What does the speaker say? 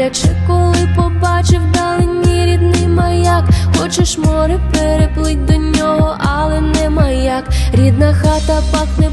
боляче, коли побачив далині рідний маяк, хочеш море переплить до нього, але нема як рідна хата пахне